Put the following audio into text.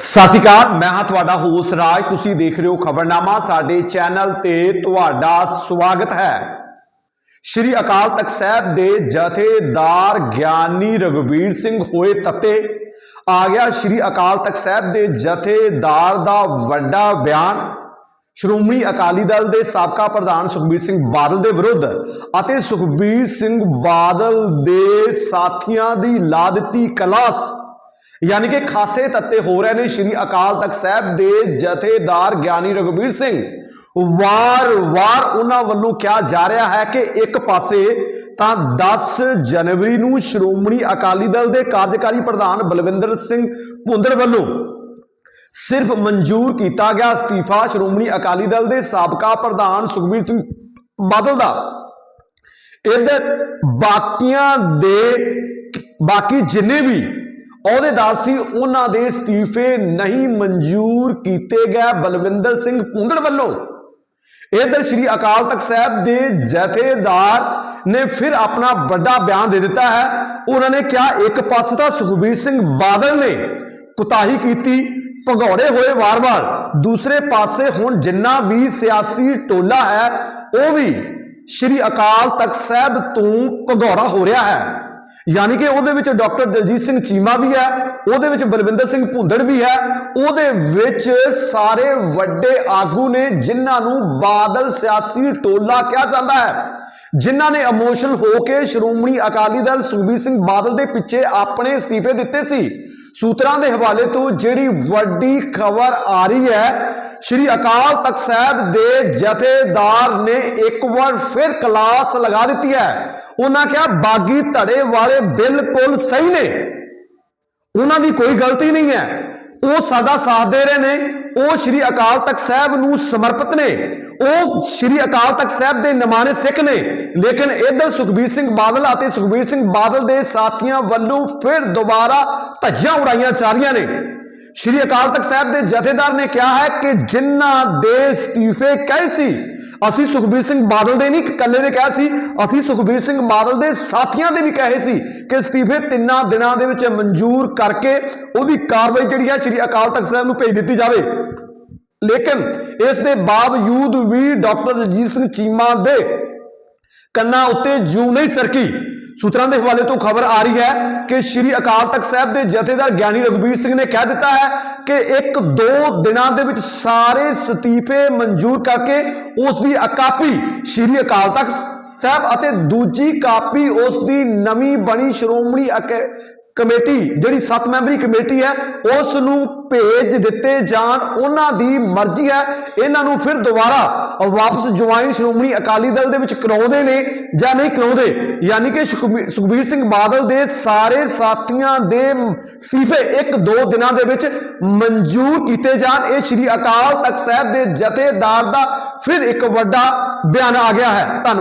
ਸਤਿ ਸ਼੍ਰੀ ਅਕਾਲ, ਮੈਂ ਹਾਂ ਤੁਹਾਡਾ ਹੋਸ ਰਾਜ। ਤੁਸੀਂ ਦੇਖ ਰਹੇ ਹੋ ਖਬਰਨਾਮਾ, ਸਾਡੇ ਚੈਨਲ ਤੇ ਤੁਹਾਡਾ ਸਵਾਗਤ ਹੈ। ਸ਼੍ਰੀ ਅਕਾਲ ਤਖਤ ਸਾਹਿਬ ਦੇ ਜਥੇਦਾਰ ਗਿਆਨੀ ਰਗਵੀਰ ਸਿੰਘ ਹੋਏ ਤੱਤੇ ਆ ਗਿਆ ਸ਼੍ਰੀ ਅਕਾਲ ਤਖਤ ਸਾਹਿਬ ਦੇ ਜਥੇਦਾਰ ਦਾ ਵੱਡਾ ਬਿਆਨ। ਸ਼੍ਰੋਮਣੀ ਅਕਾਲੀ ਦਲ ਦੇ ਸਾਬਕਾ ਪ੍ਰਧਾਨ ਸੁਖਬੀਰ ਸਿੰਘ ਬਾਦਲ ਦੇ ਵਿਰੁੱਧ ਅਤੇ ਸੁਖਬੀਰ ਸਿੰਘ ਬਾਦਲ ਦੇ ਸਾਥੀਆਂ ਦੀ ਲਾ ਦਿੱਤੀ ਕਲਾਸ। ਯਾਨੀ ਕਿ ਖਾਸੇ ਤੱਤੇ ਹੋ ਰਹੇ ਨੇ ਸ਼੍ਰੀ ਅਕਾਲ ਤਖਤ ਸਾਹਿਬ ਦੇ ਜਥੇਦਾਰ ਗਿਆਨੀ ਰਘੁਬੀਰ ਸਿੰਘ। ਵਾਰ-ਵਾਰ ਉਹਨਾਂ ਵੱਲੋਂ ਕਿਹਾ ਜਾ ਰਿਹਾ ਹੈ ਕਿ ਇੱਕ ਪਾਸੇ ਤਾਂ 10 ਜਨਵਰੀ ਨੂੰ ਸ਼੍ਰੋਮਣੀ ਅਕਾਲੀ ਦਲ ਦੇ ਕਾਰਜਕਾਰੀ ਪ੍ਰਧਾਨ ਬਲਵਿੰਦਰ ਸਿੰਘ ਭੁੰਦੜ ਵੱਲੋਂ ਸਿਰਫ ਮਨਜ਼ੂਰ ਕੀਤਾ ਗਿਆ ਅਸਤੀਫਾ ਸ਼੍ਰੋਮਣੀ ਅਕਾਲੀ ਦਲ ਦੇ ਸਾਬਕਾ ਪ੍ਰਧਾਨ ਸੁਖਬੀਰ ਸਿੰਘ ਬਾਦਲ ਦਾ। ਇਧਰ ਬਾਕੀਆਂ ਦੇ ਬਾਕੀ ਜਿੰਨੇ ਵੀ ਅਹੁਦੇਦਾਰ ਸੀ, ਉਹਨਾਂ ਦੇ ਅਸਤੀਫੇ ਨਹੀਂ ਮਨਜ਼ੂਰ ਕੀਤੇ ਗਏ ਬਲਵਿੰਦਰ ਸਿੰਘ ਭੁੰਦੜ ਵੱਲੋਂ। ਇਧਰ ਸ਼੍ਰੀ ਅਕਾਲ ਤਖਤ ਸਾਹਿਬ ਦੇ ਜਥੇਦਾਰ ਨੇ ਫਿਰ ਆਪਣਾ ਵੱਡਾ ਬਿਆਨ ਦੇ ਦਿੱਤਾ ਹੈ। ਉਹਨਾਂ ਨੇ ਕਿਹਾ, ਇੱਕ ਪਾਸੇ ਤਾਂ ਸੁਖਬੀਰ ਸਿੰਘ ਬਾਦਲ ਨੇ ਕੁਤਾਹੀ ਕੀਤੀ, ਭਗੌੜੇ ਹੋਏ ਵਾਰ-ਵਾਰ। ਦੂਸਰੇ ਪਾਸੇ ਹੁਣ ਜਿੰਨਾ ਵੀ ਸਿਆਸੀ ਟੋਲਾ ਹੈ, ਉਹ ਵੀ ਸ਼੍ਰੀ ਅਕਾਲ ਤਖਤ ਸਾਹਿਬ ਤੋਂ ਭਗੌੜਾ ਹੋ ਰਿਹਾ ਹੈ। ਯਾਨੀ ਕਿ ਉਹਦੇ ਵਿੱਚ ਡਾਕਟਰ ਦਲਜੀਤ ਸਿੰਘ ਚੀਮਾ ਵੀ ਹੈ, ਉਹਦੇ ਵਿੱਚ ਬਲਵਿੰਦਰ ਸਿੰਘ ਭੁੰਦੜ ਵੀ ਹੈ, ਉਹਦੇ ਵਿੱਚ ਸਾਰੇ ਵੱਡੇ ਆਗੂ ਨੇ ਜਿਨ੍ਹਾਂ ਨੂੰ ਬਾਦਲ ਸਿਆਸੀ ਟੋਲਾ ਕਿਹਾ ਜਾਂਦਾ ਹੈ, ਜਿਨ੍ਹਾਂ ਨੇ ਇਮੋਸ਼ਨਲ ਹੋ ਕੇ ਸ਼੍ਰੋਮਣੀ ਅਕਾਲੀ ਦਲ ਸੁਖਬੀਰ ਸਿੰਘ ਬਾਦਲ ਦੇ ਪਿੱਛੇ ਆਪਣੇ ਅਸਤੀਫੇ ਦਿੱਤੇ ਸੀ। ਸੂਤਰਾਂ ਦੇ ਹਵਾਲੇ ਤੋਂ ਜਿਹੜੀ ਵੱਡੀ ਖਬਰ ਆ ਰਹੀ ਹੈ ਸ਼੍ਰੀ ਅਕਾਲ ਤਖਤ ਸਾਹਿਬ ਦੇ ਜਥੇਦਾਰ ਨੇ ਇੱਕ ਵਾਰ ਫਿਰ ਕਲਾਸ ਲਗਾ ਦਿੱਤੀ ਹੈ। ਉਹਨਾਂ ਕਿਹਾ, ਬਾਗੀ ਧੜੇ ਵਾਲੇ ਬਿਲਕੁਲ ਸਹੀ ਨੇ। ਉਹਨਾਂ ਦੀ ਕੋਈ ਗਲਤੀ ਨਹੀਂ ਹੈ। ਉਹ ਸਾਡਾ ਸਾਥ ਦੇ ਰਹੇ ਨੇ। ਉਹ ਸ਼੍ਰੀ ਅਕਾਲ ਤਖਤ ਸਾਹਿਬ ਨੂੰ ਸਮਰਪਿਤ ਨੇ। ਉਹ ਸ਼੍ਰੀ ਅਕਾਲ ਤਖਤ ਸਾਹਿਬ ਦੇ ਨਿਮਾਣੇ ਸਿੱਖ ਨੇ। ਲੇਕਿਨ ਇਧਰ ਸੁਖਬੀਰ ਸਿੰਘ ਬਾਦਲ ਅਤੇ ਸੁਖਬੀਰ ਸਿੰਘ ਬਾਦਲ ਦੇ ਸਾਥੀਆਂ ਵੱਲੋਂ ਫਿਰ ਦੁਬਾਰਾ ਧੱਜੀਆਂ ਉਡਾਈਆਂ ਜਾ ਰਹੀਆਂ ਨੇ। ਸ਼੍ਰੀ ਅਕਾਲ ਤਖਤ ਸਾਹਿਬ ਦੇ ਜਥੇਦਾਰ ਨੇ ਕਿਹਾ ਹੈ ਕਿ ਜਿਨ੍ਹਾਂ ਦੇ ਅਸਤੀਫੇ ਕਹੇ ਸੀ, ਅਸੀਂ ਸੁਖਬੀਰ ਸਿੰਘ ਬਾਦਲ ਦੇ ਨਹੀਂ, ਇਕੱਲੇ ਦੇ ਕਿਹਾ ਸੀ, ਅਸੀਂ ਸੁਖਬੀਰ ਸਿੰਘ ਬਾਦਲ ਦੇ ਸਾਥੀਆਂ ਦੇ ਵੀ ਕਹੇ ਸੀ ਕਿ ਅਸਤੀਫੇ ਤਿੰਨਾਂ ਦਿਨਾਂ ਦੇ ਵਿੱਚ ਮਨਜ਼ੂਰ ਕਰਕੇ ਉਹਦੀ ਕਾਰਵਾਈ ਜਿਹੜੀ ਹੈ ਸ਼੍ਰੀ ਅਕਾਲ ਤਖਤ ਸਾਹਿਬ ਨੂੰ ਭੇਜ ਦਿੱਤੀ ਜਾਵੇ। ਲੇਕਿਨ ਇਸ ਦੇ ਬਾਵਜੂਦ ਵੀ ਡਾਕਟਰ ਰਜੀਤ ਸਿੰਘ ਚੀਮਾ ਦੇ ਕੰਨਾਂ ਉੱਤੇ ਜੂ ਨਹੀਂ ਸਰਕੀ। ਸੂਤਰਾਂ ਦੇ ਹਵਾਲੇ ਤੋਂ ਖਬਰ ਆ ਰਹੀ ਹੈ ਕਿ ਸ਼੍ਰੀ ਅਕਾਲ ਤਖਤ ਸਾਹਿਬ ਦੇ ਜਥੇਦਾਰ ਗਿਆਨੀ ਰਘਬੀਰ ਸਿੰਘ ਨੇ ਕਹਿ ਦਿੱਤਾ ਹੈ ਕਿ ਇੱਕ ਦੋ ਦਿਨਾਂ ਦੇ ਵਿੱਚ ਸਾਰੇ ਸਤੀਫੇ ਮਨਜ਼ੂਰ ਕਰਕੇ ਉਸ ਦੀ ਅਕਾਪੀ ਸ਼੍ਰੀ ਅਕਾਲ ਤਖਤ ਸਾਹਿਬ ਅਤੇ ਦੂਜੀ ਕਾਪੀ ਉਸ ਦੀ ਨਵੀਂ ਬਣੀ ਸ਼੍ਰੋਮਣੀ ਅਕ- ਕਮੇਟੀ, ਜਿਹੜੀ 7 ਮੈਂਬਰੀ ਕਮੇਟੀ ਹੈ ਉਸ ਨੂੰ ਭੇਜ ਦਿੱਤੇ ਜਾਣ, ਉਹਨਾਂ ਦੀ ਮਰਜ਼ੀ ਹੈ। ਇਹਨਾਂ ਨੂੰ ਫਿਰ ਦੁਬਾਰਾ ਵਾਪਸ ਜੁਆਇਨ ਸ਼੍ਰੋਮਣੀ ਅਕਾਲੀ ਦਲ ਦੇ ਵਿੱਚ ਕਰਾਉਂਦੇ ਨੇ ਜਾਂ ਨਹੀਂ ਕਰਾਉਂਦੇ। ਯਾਨੀ ਕਿ ਸੁਖਬੀ- ਸੁਖਬੀਰ ਸਿੰਘ ਬਾਦਲ ਦੇ ਸਾਰੇ ਸਾਥੀਆਂ ਦੇ ਅਸਤੀਫੇ ਇੱਕ ਦੋ ਦਿਨਾਂ ਦੇ ਵਿੱਚ ਮਨਜ਼ੂਰ ਕੀਤੇ ਜਾਣ। ਇਹ ਸ਼੍ਰੀ ਅਕਾਲ ਤਖਤ ਸਾਹਿਬ ਦੇ ਜਥੇਦਾਰ ਦਾ ਫਿਰ ਇੱਕ ਵੱਡਾ ਬਿਆਨ ਆ ਗਿਆ ਹੈ। ਧੰਨਵਾਦ।